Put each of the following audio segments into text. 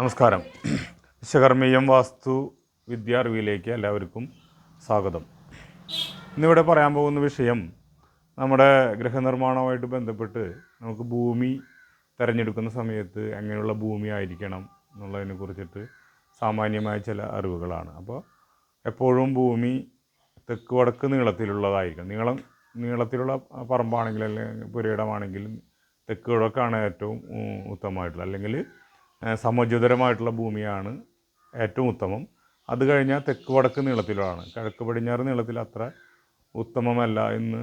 നമസ്കാരം. വിശ്വകർമ്മീയം വാസ്തു വിദ്യ അറിവിലേക്ക് എല്ലാവർക്കും സ്വാഗതം. ഇന്നിവിടെ പറയാൻ പോകുന്ന വിഷയം നമ്മുടെ ഗൃഹനിർമ്മാണവുമായിട്ട് ബന്ധപ്പെട്ട് നമുക്ക് ഭൂമി തിരഞ്ഞെടുക്കുന്ന സമയത്ത് എങ്ങനെയുള്ള ഭൂമി ആയിരിക്കണം എന്നുള്ളതിനെ കുറിച്ചിട്ട് സാമാന്യമായ ചില അറിവുകളാണ്. അപ്പോൾ എപ്പോഴും ഭൂമി തെക്ക് വടക്ക് നീളത്തിലുള്ളതായിരിക്കണം. നീളം നീളത്തിലുള്ള പറമ്പാണെങ്കിൽ അല്ലെങ്കിൽ പുരയിടമാണെങ്കിലും തെക്ക് വടക്കാണ് ഏറ്റവും ഉത്തമമായിട്ടുള്ളത്. അല്ലെങ്കിൽ ഏഹ്, ഭൂമിയാണ് ഏറ്റവും ഉത്തമം. അത് കഴിഞ്ഞാൽ തെക്ക് വടക്ക് നീളത്തിലാണ്. കിഴക്ക് പടിഞ്ഞാറ് നീളത്തിൽ അത്ര ഉത്തമമല്ല എന്ന്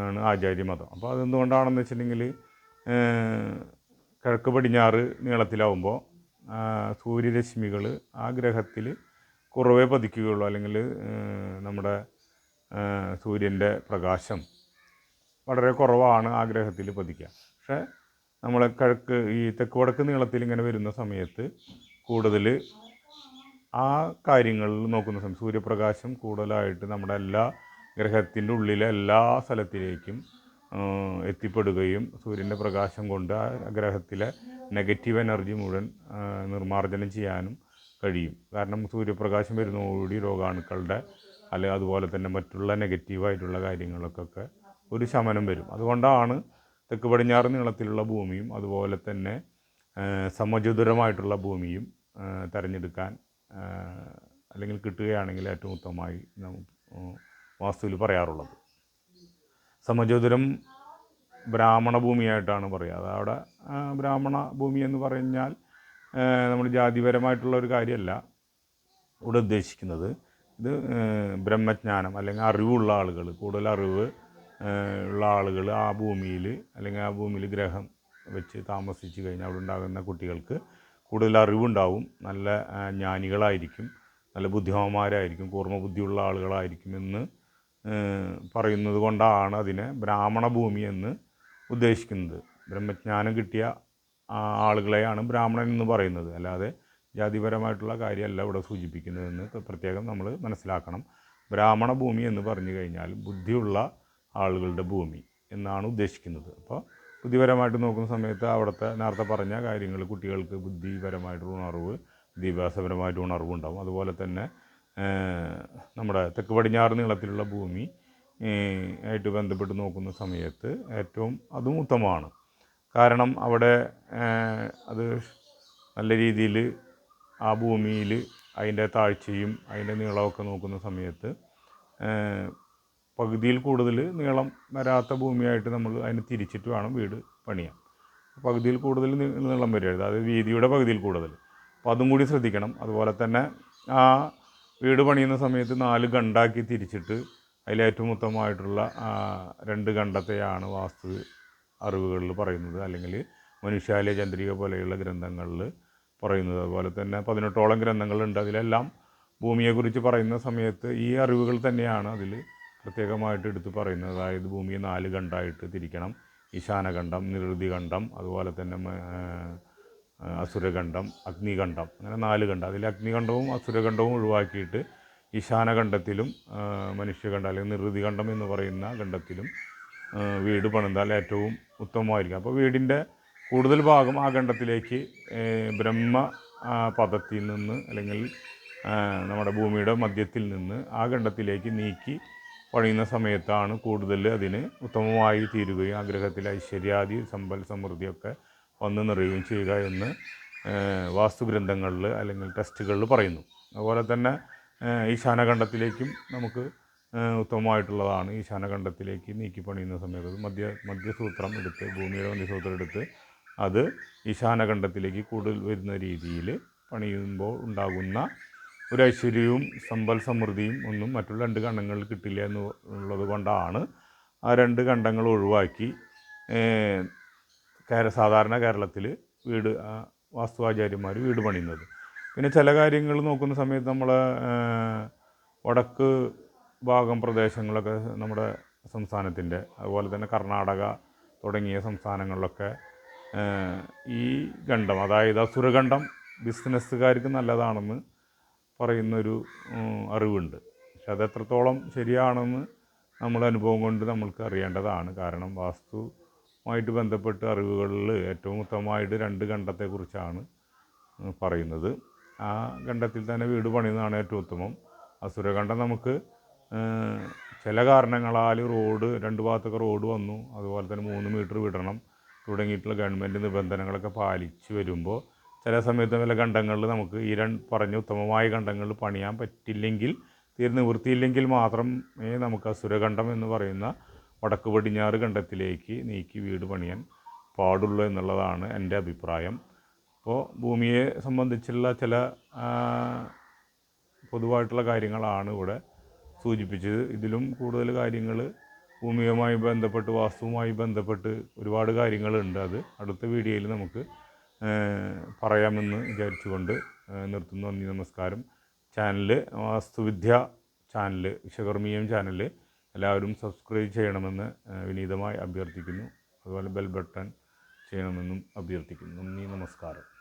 ആണ് ആചാര്യമതം അപ്പോൾ അതെന്തുകൊണ്ടാണെന്ന് വെച്ചിട്ടുണ്ടെങ്കിൽ കിഴക്ക് പടിഞ്ഞാറ് നീളത്തിലാവുമ്പോൾ സൂര്യരശ്മികൾ ആ ഗ്രഹത്തിൽ കുറവേ പതിക്കുകയുള്ളൂ. അല്ലെങ്കിൽ നമ്മുടെ സൂര്യന്റെ പ്രകാശം വളരെ കുറവാണ് ആ ഗ്രഹത്തിൽ പതിക്കുക. പക്ഷേ നമ്മൾ കിഴക്ക് ഈ തെക്ക് വടക്ക് നീളത്തിൽ ഇങ്ങനെ വരുന്ന സമയത്ത് കൂടുതൽ ആ കാര്യങ്ങളിൽ നോക്കുന്ന സമയം. സൂര്യപ്രകാശം കൂടുതലായിട്ട് നമ്മുടെ എല്ലാ ഗ്രഹത്തിന്റെ ഉള്ളിലെ എല്ലാ സ്ഥലത്തിലേക്കും എത്തിപ്പെടുകയും സൂര്യന്റെ പ്രകാശം കൊണ്ട് ആ ഗ്രഹത്തിലെ നെഗറ്റീവ് എനർജി മുഴുവൻ നിർമ്മാർജനം ചെയ്യാനും കഴിയും. കാരണം സൂര്യപ്രകാശം വരുന്നതോടുകൂടി രോഗാണുക്കളുടെ അല്ലെങ്കിൽ അതുപോലെ തന്നെ മറ്റുള്ള നെഗറ്റീവായിട്ടുള്ള കാര്യങ്ങൾക്കൊക്കെ ഒരു ശമനം വരും. അതുകൊണ്ടാണ് തെക്ക് പടിഞ്ഞാറ് നീളത്തിലുള്ള ഭൂമിയും അതുപോലെ തന്നെ സമചതുരമായിട്ടുള്ള ഭൂമിയും തിരഞ്ഞെടുക്കാൻ അല്ലെങ്കിൽ കിട്ടുകയാണെങ്കിൽ ഏറ്റവും ഉത്തമമായി വാസ്തുവിൽ പറയാറുള്ളത്. സമചതുരം ബ്രാഹ്മണ ഭൂമിയായിട്ടാണ് പറയുക. അത് അവിടെ ബ്രാഹ്മണ ഭൂമി എന്ന് പറഞ്ഞാൽ നമ്മൾ ജാതിപരമായിട്ടുള്ള ഒരു കാര്യമല്ല ഇവിടെ ഉദ്ദേശിക്കുന്നത്. ഇത് ബ്രഹ്മജ്ഞാനം അല്ലെങ്കിൽ അറിവുള്ള ആളുകൾ കൂടുതൽ അറിവ് ഉള്ള ആളുകൾ ആ ഭൂമിയിൽ അല്ലെങ്കിൽ ആ ഭൂമിയിൽ ഗ്രഹം വെച്ച് താമസിച്ച് കഴിഞ്ഞാൽ അവിടെ ഉണ്ടാകുന്ന കുട്ടികൾക്ക് കൂടുതൽ അറിവുണ്ടാവും. നല്ല ജ്ഞാനികളായിരിക്കും. നല്ല ബുദ്ധിമാന്മാരായിരിക്കും. കൂർമ്മ ബുദ്ധിയുള്ള ആളുകളായിരിക്കും എന്ന് ഏഹ്, പറയുന്നത് കൊണ്ടാണ് അതിനെ ബ്രാഹ്മണ ഭൂമി എന്ന് ഉദ്ദേശിക്കുന്നത്. ബ്രഹ്മജ്ഞാനം കിട്ടിയ ആളുകളെയാണ് ബ്രാഹ്മണൻ എന്ന് പറയുന്നത്. അല്ലാതെ ജാതിപരമായിട്ടുള്ള കാര്യമല്ല ഇവിടെ സൂചിപ്പിക്കുന്നതെന്ന് പ്രത്യേകം നമ്മൾ മനസ്സിലാക്കണം. ബ്രാഹ്മണ ഭൂമി എന്ന് പറഞ്ഞു കഴിഞ്ഞാൽ ബുദ്ധിയുള്ള ആളുകളുടെ ഭൂമി എന്നാണ് ഉദ്ദേശിക്കുന്നത്. അപ്പോൾ ബുദ്ധിപരമായിട്ട് നോക്കുന്ന സമയത്ത് അവിടുത്തെ നേരത്തെ പറഞ്ഞ കാര്യങ്ങൾ കുട്ടികൾക്ക് ബുദ്ധിപരമായിട്ടുള്ള ഉണർവ് വിദ്യാഭ്യാസപരമായിട്ട് ഉണർവ് ഉണ്ടാവും അതുപോലെ തന്നെ നമ്മുടെ തെക്ക് പടിഞ്ഞാറ് നീളത്തിലുള്ള ഭൂമി ആയിട്ട് ബന്ധപ്പെട്ട് നോക്കുന്ന സമയത്ത് ഏറ്റവും അതും ഉത്തമമാണ്. കാരണം അവിടെ അത് നല്ല രീതിയിൽ ആ ഭൂമിയിൽ അതിന്റെ താഴ്ചയും അതിന്റെ നീളമൊക്കെ നോക്കുന്ന സമയത്ത് പകുതിയിൽ കൂടുതൽ നീളം വരാത്ത ഭൂമിയായിട്ട് നമ്മൾ അതിന് തിരിച്ചിട്ട് വേണം വീട് പണിയാം പകുതിയിൽ കൂടുതൽ നീളം വരരുത്. അത് വീതിയുടെ പകുതിയിൽ കൂടുതൽ. അപ്പോൾ അതും കൂടി ശ്രദ്ധിക്കണം. അതുപോലെ തന്നെ ആ വീട് പണിയുന്ന സമയത്ത് നാല് ഗണ്ടാക്കി തിരിച്ചിട്ട് അതിലേറ്റവും ഉത്തമമായിട്ടുള്ള രണ്ട് ഗണ്ടത്തെയാണ് വാസ്തു അറിവുകളിൽ പറയുന്നത്. അല്ലെങ്കിൽ മനുഷ്യാലയ ചന്ദ്രിക പോലെയുള്ള ഗ്രന്ഥങ്ങളിൽ പറയുന്നത്. അതുപോലെ തന്നെ പതിനെട്ടോളം ഗ്രന്ഥങ്ങളുണ്ട്. അതിലെല്ലാം ഭൂമിയെക്കുറിച്ച് പറയുന്ന സമയത്ത് ഈ അറിവുകൾ തന്നെയാണ് അതിൽ പ്രത്യേകമായിട്ട് എടുത്തു പറയുന്നത്. അതായത് ഭൂമിയെ നാല് ഖണ്ഡമായിട്ട് തിരിക്കണം. ഈശാനഖണ്ഡം നിരുതി ഖണ്ഡം അതുപോലെ തന്നെ അസുരഖണ്ഡം അഗ്നിഖണ്ഡം അങ്ങനെ നാല് ഖണ്ഡം. അതിൽ അഗ്നിഖണ്ഡവും അസുരഖണ്ഡവും ഒഴിവാക്കിയിട്ട് ഈശാനഖണ്ഡത്തിലും മനുഷ്യഖണ്ഡം അല്ലെങ്കിൽ നിറുതി ഖണ്ഡം എന്ന് പറയുന്ന ഖണ്ഡത്തിലും വീട് പണിതാൽ ഏറ്റവും ഉത്തമമായിരിക്കും. അപ്പോൾ വീടിന്റെ കൂടുതൽ ഭാഗം ആ ഖണ്ഡത്തിലേക്ക് ബ്രഹ്മ പദത്തിൽ നിന്ന് അല്ലെങ്കിൽ നമ്മുടെ ഭൂമിയുടെ മധ്യത്തിൽ നിന്ന് ആ ഖണ്ഡത്തിലേക്ക് നീക്കി പണിയുന്ന സമയത്താണ് കൂടുതൽ അതിന് ഉത്തമമായി തീരുകയും ആഗ്രഹത്തിൽ ഐശ്വര്യാദി സമ്പൽ സമൃദ്ധിയൊക്കെ വന്ന് നിറയുകയും ചെയ്യുക എന്ന് വാസ്തുഗ്രന്ഥങ്ങളിൽ അല്ലെങ്കിൽ ടെസ്റ്റുകളിൽ പറയുന്നു. അതുപോലെ തന്നെ ഈശാനഖണ്ഡത്തിലേക്കും നമുക്ക് ഉത്തമമായിട്ടുള്ളതാണ് ഈശാനഖണ്ഡത്തിലേക്ക് നീക്കി പണിയുന്ന സമയത്ത് മധ്യ മധ്യസൂത്രം എടുത്ത് ഭൂമിയുടെ മധ്യസൂത്രം എടുത്ത് അത് ഈശാനഖണ്ഡത്തിലേക്ക് കൂടുതൽ വരുന്ന രീതിയിൽ പണിയുമ്പോൾ ഉണ്ടാകുന്ന ഒരു ഐശ്വര്യവും സമ്പൽ സമൃദ്ധിയും ഒന്നും മറ്റുള്ള രണ്ട് ഖണ്ഡങ്ങൾ കിട്ടില്ല എന്നുള്ളത് കൊണ്ടാണ് ആ രണ്ട് ഖണ്ഡങ്ങൾ ഒഴിവാക്കി കേര സാധാരണ കേരളത്തിൽ വീട് വാസ്തുവാചാര്യന്മാർ വീട് പണിയുന്നത്. പിന്നെ ചില കാര്യങ്ങൾ നോക്കുന്ന സമയത്ത് നമ്മൾ വടക്ക് ഭാഗം പ്രദേശങ്ങളൊക്കെ നമ്മുടെ സംസ്ഥാനത്തിന്റെ അതുപോലെ തന്നെ കർണാടക തുടങ്ങിയ സംസ്ഥാനങ്ങളിലൊക്കെ ഈ ഖണ്ഡം അതായത് അസുരഖണ്ഡം ബിസിനസ്സുകാർക്ക് നല്ലതാണെന്ന് പറയുന്നൊരു അറിവുണ്ട്. പക്ഷെ അത് എത്രത്തോളം ശരിയാണെന്ന് നമ്മൾ അനുഭവം കൊണ്ട് നമ്മൾക്ക് അറിയേണ്ടതാണ്. കാരണം വാസ്തുവുമായിട്ട് ബന്ധപ്പെട്ട അറിവുകളിൽ ഏറ്റവും ഉത്തമമായിട്ട് രണ്ട് ഖണ്ഡത്തെക്കുറിച്ചാണ് പറയുന്നത്. ആ ഖണ്ഡത്തിൽ തന്നെ വീട് പണിയുന്നതാണ് ഏറ്റവും ഉത്തമം. അസുരഖണ്ഡം നമുക്ക് ചില കാരണങ്ങളാൽ റോഡ് രണ്ട് ഭാഗത്തൊക്കെ റോഡ് വന്നു. അതുപോലെ തന്നെ മൂന്ന് മീറ്റർ വിടണം. തുടങ്ങിയിട്ടുള്ള ഗവൺമെന്റ് നിബന്ധനകളൊക്കെ പാലിച്ച് വരുമ്പോൾ ചില സമയത്ത് വല്ല ഖണ്ഡങ്ങളിൽ നമുക്ക് ഈ രണ്ട് പറഞ്ഞ ഉത്തമമായ ഖണ്ഡങ്ങളിൽ പണിയാൻ പറ്റില്ലെങ്കിൽ തീർന്ന് വൃത്തിയില്ലെങ്കിൽ മാത്രമേ നമുക്ക് അസുരഖണ്ഡം എന്ന് പറയുന്ന വടക്ക് പടിഞ്ഞാറ് ഖണ്ഡത്തിലേക്ക് നീക്കി വീട് പണിയാൻ പാടുള്ളൂ എന്നുള്ളതാണ് എന്റെ അഭിപ്രായം. അപ്പോൾ ഭൂമിയെ സംബന്ധിച്ചുള്ള ചില പൊതുവായിട്ടുള്ള കാര്യങ്ങളാണ് ഇവിടെ സൂചിപ്പിച്ചത്. ഇതിലും കൂടുതൽ കാര്യങ്ങൾ ഭൂമിയുമായി ബന്ധപ്പെട്ട് വാസ്തുവുമായി ബന്ധപ്പെട്ട് ഒരുപാട് കാര്യങ്ങളുണ്ട്. അത് അടുത്ത വീഡിയോയിൽ നമുക്ക് പറയാമെന്ന് വിചാരിച്ചുകൊണ്ട് നിർത്തുന്നു. നന്ദി നമസ്കാരം. ചാനൽ വാസ്തുവിദ്യ ചാനൽ വിശ്വകർമ്മീയം ചാനൽ എല്ലാവരും സബ്സ്ക്രൈബ് ചെയ്യണമെന്ന് വിനീതമായി അഭ്യർത്ഥിക്കുന്നു. അതുപോലെ ബെൽ ബട്ടൺ ചെയ്യണമെന്നും അഭ്യർത്ഥിക്കുന്നു. നന്ദി നമസ്കാരം.